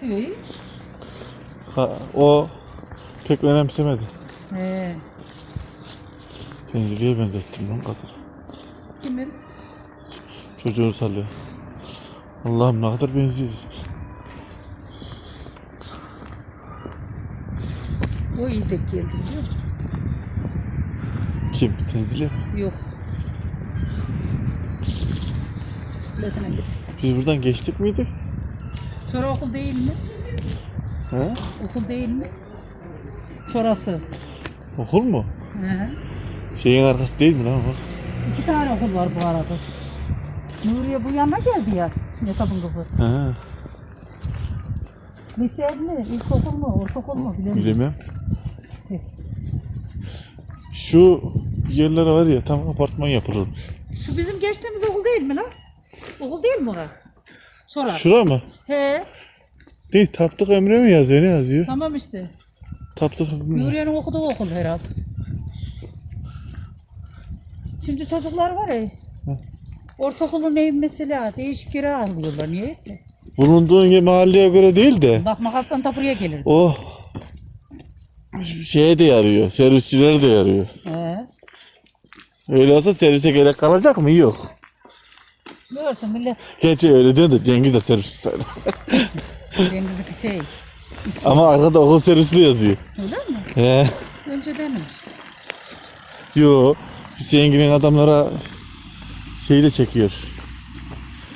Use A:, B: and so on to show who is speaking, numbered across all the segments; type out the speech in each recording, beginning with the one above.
A: Diyor.
B: Ha, o pek önemsemedi.
A: He.
B: Tenziliğe benzettim lan kadar.
A: Kimin?
B: Çocuğu sallıyor. Allah'ım ne kadar benziyoruz.
A: O iyi denk geldi biliyor musun?
B: Kim? Tenziliğe mi?
A: Yok.
B: Biz buradan geçtik miydik?
A: Sonra okul değil mi?
B: He?
A: Okul değil mi? Şurası.
B: Okul mu?
A: He.
B: Şeyin arkası değil mi lan bak.
A: İki tane okul var bu arada. Nuriye bu yana geldi ya. Yasabın kızı.
B: Ha,
A: Lise mi? İlkokul mu? Ortaokul mu? Bilemiyorum.
B: bilemem. Şu yerlere var ya tam apartman yapılırmış.
A: Şu bizim geçtiğimiz okul değil mi lan? Okul değil mi orası? Sonra.
B: Şura mı?
A: He.
B: Değil Taptık Emre mi yazıyor? Ne yazıyor?
A: Tamam işte.
B: Taptık Emre.
A: Nuriye'nin okuduğu okul herhalde. Şimdi çocuklar var ya. Ortaokulun neyim mesela değişik yere alıyorlar niyeyse.
B: Bulunduğun ye- mahalleye göre değil de
A: Bak makastan da buraya gelir.
B: o şeye de yarıyor. Servisçilere de yarıyor.
A: He.
B: Öyle olsa servise gerek kalacak mı? Yok.
A: Görsün millet
B: Gerçi öyle diyor da Cengiz de servis sayılır.
A: dengedeki şey. iş-
B: Ama arkada okul servisli yazıyor.
A: Öyle mi?
B: He.
A: Öncedenmiş.
B: Yo. Gibi adamlara şeyi de çekiyor.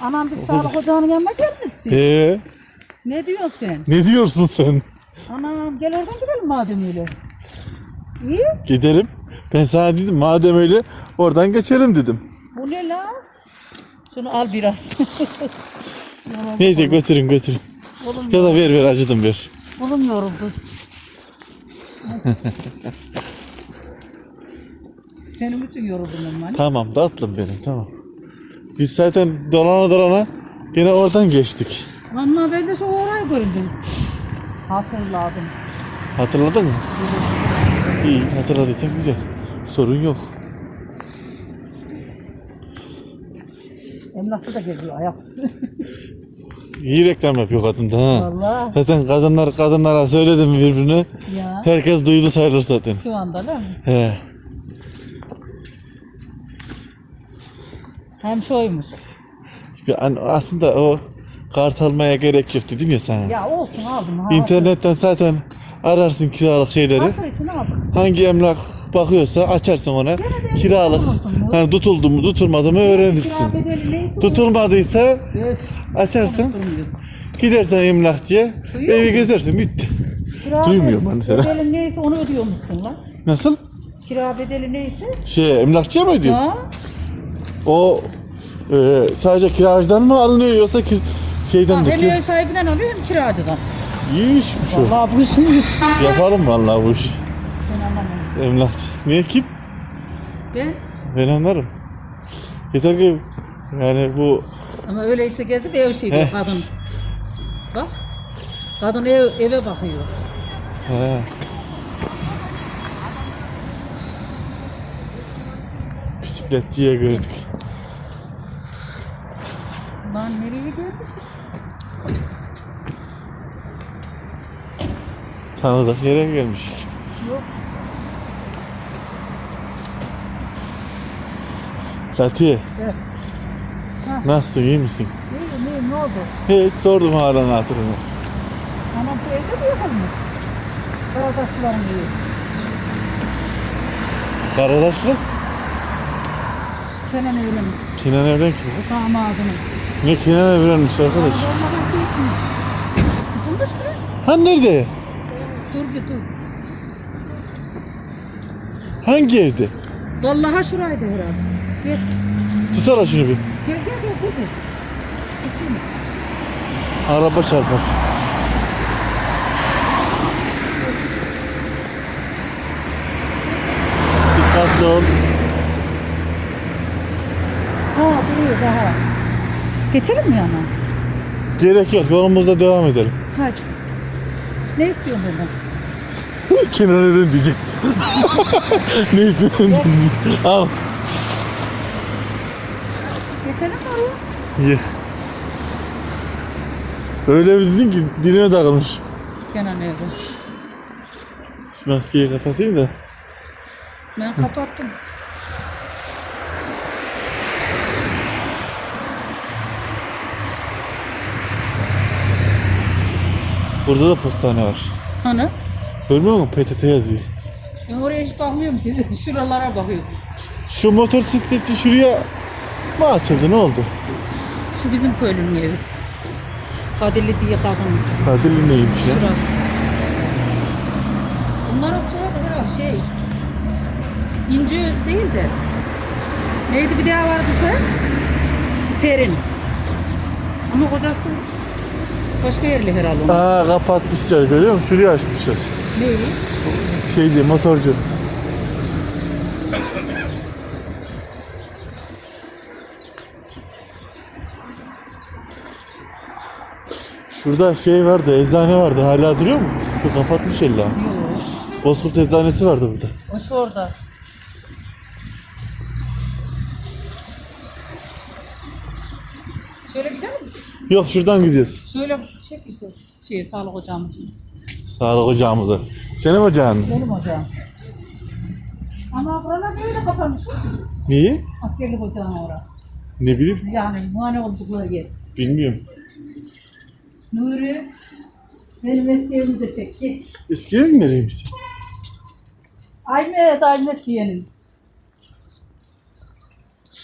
A: Anam bir sağlık ocağının yanına gelmişsin.
B: He.
A: Ne diyorsun sen?
B: Ne diyorsun sen?
A: Anam gel oradan gidelim madem öyle. İyi.
B: Gidelim. Ben sana dedim madem öyle oradan geçelim dedim.
A: Şunu al biraz.
B: Neyse götürün götürün.
A: Oğlum,
B: Ya da ver ver acıdım ver.
A: oğlum yoruldu. Senin için yoruldum hani.
B: Tamam tatlım benim tamam. Biz zaten dolana dolana gene oradan geçtik.
A: Ama ben de şu orayı gördüm. Hatırladım.
B: Hatırladın mı? İyi hatırladıysan güzel. Sorun yok.
A: Emlakçı da geziyor ayak.
B: İyi reklam yapıyor kadın da ha.
A: Valla.
B: Zaten kadınlar kadınlara söyledi mi birbirine
A: Ya.
B: herkes duydu sayılır zaten.
A: Şu anda değil mi?
B: He.
A: Hem şoymuş.
B: Bir an- aslında o kart almaya gerek yok dedim ya sana.
A: Ya olsun aldım. Ha,
B: İnternetten zaten ararsın kiralık şeyleri. Hangi emlak bakıyorsa açarsın ona. Kiralık. Hani tutuldu mu tutulmadı mı öğrenirsin.
A: bedeli.
B: Tutulmadıysa açarsın. Gidersen emlakçıya
A: Duyuyor
B: evi
A: musun?
B: gezersin bitti.
A: Kira
B: Duymuyorum
A: bedeli-
B: ben mesela.
A: Bedeli neyse onu ödüyormuşsun lan.
B: Nasıl?
A: Kira bedeli neyse.
B: Şey emlakçıya mı ödüyor?
A: Ha?
B: O e, sadece kiracıdan mı alınıyor yoksa ki, şeyden de
A: Hem
B: ki
A: ev sahibinden alıyor hem kiracıdan.
B: İyi işmiş o.
A: Vallahi bu işi
B: Yapalım vallahi bu işi.
A: ben anlamıyorum.
B: Emlakçı. Niye kim?
A: Ben
B: Ben anlarım. Yeter ki yani bu
A: ama öyle işte gezip ev şey diyor kadın. Bak. Kadın ev, eve bakıyor.
B: he. bisikletçiye gördük.
A: Lan nereye gelmiş?
B: Tanıdık yere gelmiş.
A: Yok.
B: Latiye
A: Evet.
B: nasılsın iyi misin?
A: Ne, ne, ne oldu?
B: Hiç sordum hala hatırını.
A: Anam bu evde mi yok mu? Karadaşlarım iyi.
B: Karadaşlı?
A: Kenan mi?
B: Kenan Evren kim kız?
A: Damadının.
B: Ne Kenan Evren'miş arkadaş?
A: Olmadan büyükmüş. Kızılmış mı?
B: Ha nerede?
A: Dur bir dur.
B: Hangi evde?
A: Vallahi şuraydı herhalde. Gel.
B: Tut hala şunu bir.
A: Gel gel gel gel.
B: Araba çarpar. Dikkatli ol.
A: Ha duruyor daha. Geçelim mi yana?
B: Gerek yok yolumuzda devam edelim.
A: Hadi. Ne istiyorsun benden?
B: Kenan Evren diyeceksin. ne istiyorsun? Al.
A: Geçelim mi?
B: Ye. Öyle bir dedin ki diline takılmış.
A: Kenan evde.
B: Maskeyi kapatayım da.
A: Ben kapattım.
B: Burada da postane var.
A: Hani?
B: Görmüyor musun? PTT yazıyor.
A: Ben oraya hiç bakmıyorum ki. Şuralara bakıyorum.
B: Şu motosikletçi şuraya mı açıldı? Ne oldu?
A: Şu bizim köylünün evi. Fadilli diye kadın.
B: Fadil'in neymiş ya?
A: Şura. Bunların soyadı herhalde şey. İnceöz değil de. Neydi bir daha vardı soy? Serin. Ama kocası başka yerli herhalde.
B: Aa kapatmışlar görüyor musun? Şuraya açmışlar.
A: Neyi?
B: Şeydi motorcu. Şurada şey vardı, eczane vardı. Hala duruyor mu? Bu kapatmış illa.
A: Yok.
B: Bozkurt eczanesi vardı burada.
A: O şu orada. Şöyle gider misin?
B: Yok şuradan gidiyoruz.
A: Şöyle çek işte şey sağlık ocağımız.
B: Sağlık ocağımıza. Senin ocağın.
A: Benim ocağım. Ama buralar böyle kapanmış.
B: Niye?
A: Askerlik ocağım orası.
B: Ne bileyim.
A: Yani muayene oldukları yer.
B: Bilmiyorum.
A: Nuri benim eski evimi de çekti.
B: Eski evin nereymiş?
A: Aymet, Aymet diyenin.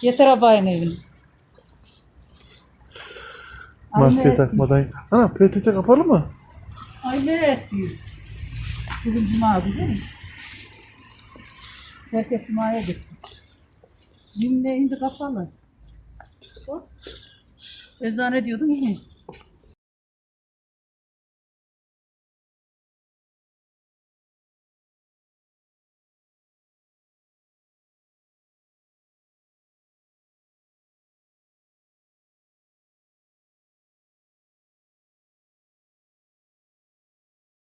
A: Yeter abayın evini.
B: Maske
A: Aymet
B: takmadan. Ana PTT kapalı mı?
A: Aymet diyor. Bugün cuma değil mi? Herkes cumaya gitti. Cümle indi kapalı. Bak. Eczane diyordum iyi.